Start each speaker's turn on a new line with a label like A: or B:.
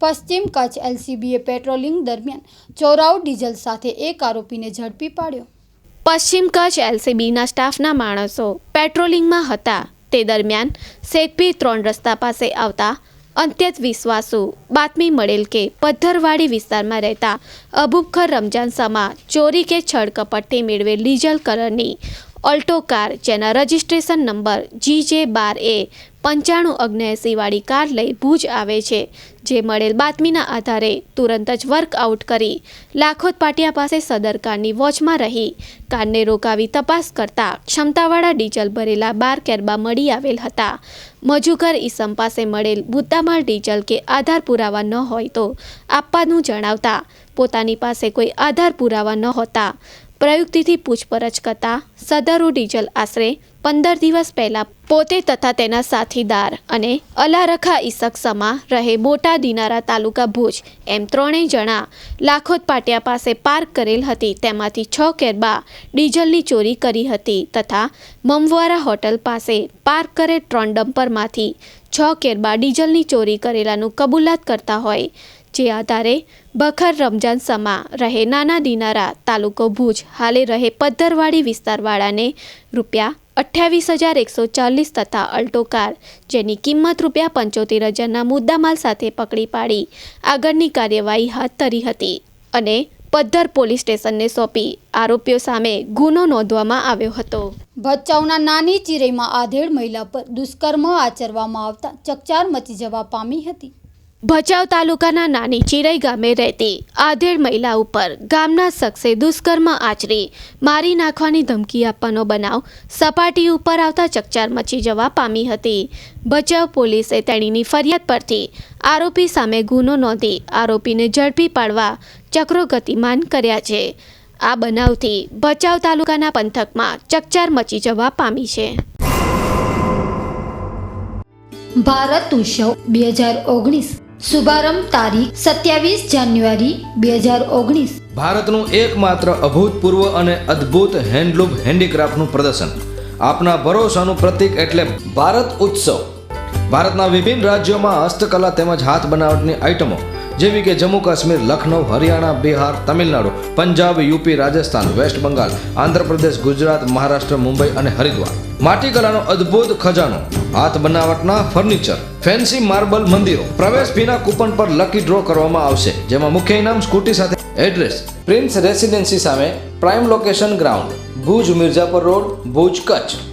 A: પશ્ચિમ કચ્છ એલસીબીએ પેટ્રોલિંગ દરમિયાન ચોરાઉ ડીઝલ સાથે એક આરોપીને ઝડપી પાડ્યો.
B: પશ્ચિમ કચ્છ એલસીબીના સ્ટાફના માણસો પેટ્રોલિંગમાં હતા. તે દરમિયાન શેખપીર ત્રણ રસ્તા પાસે આવતા અંત્યત વિશ્વાસુ બાતમી મળેલ કે પથ્થરવાડી વિસ્તારમાં રહેતા અબુબખર રમજાન સમા ચોરી કે છળકપટથી મેળવેલ ડીઝલ કલરની ઓલ્ટો કાર, જેના રજિસ્ટ્રેશન નંબર જી જે બાર એ પંચાણું અગ્નેસીવાળી કાર લઈ ભુજ આવે છે, જે મળેલ બાતમીના આધારે તુરંત જ વર્કઆઉટ કરી લાખોત પાટિયા પાસે સદર કારની વોચમાં રહી. કારને રોકાવી તપાસ કરતા ક્ષમતાવાળા ડીઝલ ભરેલા બાર કેરબા મળી આવેલ હતા. મજુકર ઈસમ પાસે મળેલ મુદ્દામાલ ડીઝલ કે આધાર પુરાવા ન હોય તો આપવાનું જણાવતા પોતાની પાસે કોઈ આધાર પુરાવા ન હોતા પ્રયુક્તિથી પૂછપરછ કરતા સદરુ ડીઝલ આશરે પંદર દિવસ પહેલા પોતે તથા તેના સાથીદાર અને અલારખા ઈસક સમા રહે મોટા દિનારા તાલુકા ભુજ એમ ત્રણેય જણા લાખોદ પાટિયા પાસે પાર્ક કરેલ હતી. તેમાંથી છ કેરબા ડીઝલની ચોરી કરી હતી તથા મમવારા હોટલ પાસે પાર્ક કરેલ ત્રણ ડમ્પરમાંથી છ કેરબા ડીઝલની ચોરી કરેલાનું કબૂલાત કરતા હોય જે આધારે બખર રમજાન સમા રહે નાના દિનારા તાલુકો ભુજ હાલે રહે પદ્ધરવાડી વિસ્તારવાળાને રૂપિયા અઠ્યાવીસ હજાર એકસો ચાલીસ તથા અલ્ટો કાર, જેની કિંમત રૂપિયા પંચોતેર હજારના મુદ્દામાલ સાથે પકડી પાડી, આગળની કાર્યવાહી હાથ ધરી હતી અને પદ્ધર પોલીસ સ્ટેશનને સોંપી આરોપીઓ સામે ગુનો નોંધવામાં આવ્યો હતો.
A: ભચાઉના નાની ચિરેમાં આધેડ મહિલા પર દુષ્કર્મ આચરવામાં આવતા ચકચાર મચી જવા પામી હતી.
B: ભચાઉ તાલુકાના નાની ચિરઈ ગામે રહેતી આધેડ મહિલા ઉપર ગામના શખ્સે દુષ્કર્મ આચરી, મારી નાખવાની ધમકી આપવાનો બનાવ, સપાટી ઉપર આવતા ચકચાર મચી જવા પામી હતી. ભચાઉ પોલીસે તેણીની ફરિયાદ પરથી આરોપી સામે ગુનો નોંધી આરોપીને ઝડપી પાડવા ચક્રો ગતિમાન કર્યા છે. આ બનાવથી ભચાઉ તાલુકાના પંથકમાં ચકચાર મચી જવા પામી છે.
A: ભારત ઉત્સવ બે હજાર ઓગણીસ શુભારંભ તારીખ સત્યાવીસ જાન્યુઆરી બે હજાર ઓગણીસ.
C: ભારતનું એકમાત્ર અભૂતપૂર્વ અને અદ્ભુત હેન્ડલૂમ હેન્ડીક્રાફ્ટનું પ્રદર્શન. આપના ભરોસાનું પ્રતીક એટલે ભારત ઉત્સવ. ભારતના વિભિન્ન રાજ્યોમાં હસ્તકલા તેમજ હાથ બનાવટની આઇટમો. જેવી કે જમ્મુ કાશ્મીર, લખનૌ, હરિયાણા, બિહાર, તમિલનાડુ, પંજાબ, યુપી, રાજસ્થાન, વેસ્ટ બંગાળ, આંધ્રપ્રદેશ, ગુજરાત, મહારાષ્ટ્ર, મુંબઈ અને હરિદ્વાર. માટીકલાનો અદ્ભુત ખજાનો, હાથ બનાવટના ફર્નિચર ફેન્સી માર્બલ મંદિરો, પ્રવેશ ફીના કૂપન પર લકી ડ્રો કરવામાં આવશે, જેમાં મુખ્ય ઇનામ સ્કૂટી સાથે એડ્રેસ પ્રિન્સ રેસિડેન્સી સામે prime location ground Bhuj, Mirzapar road, Bhuj Kutch.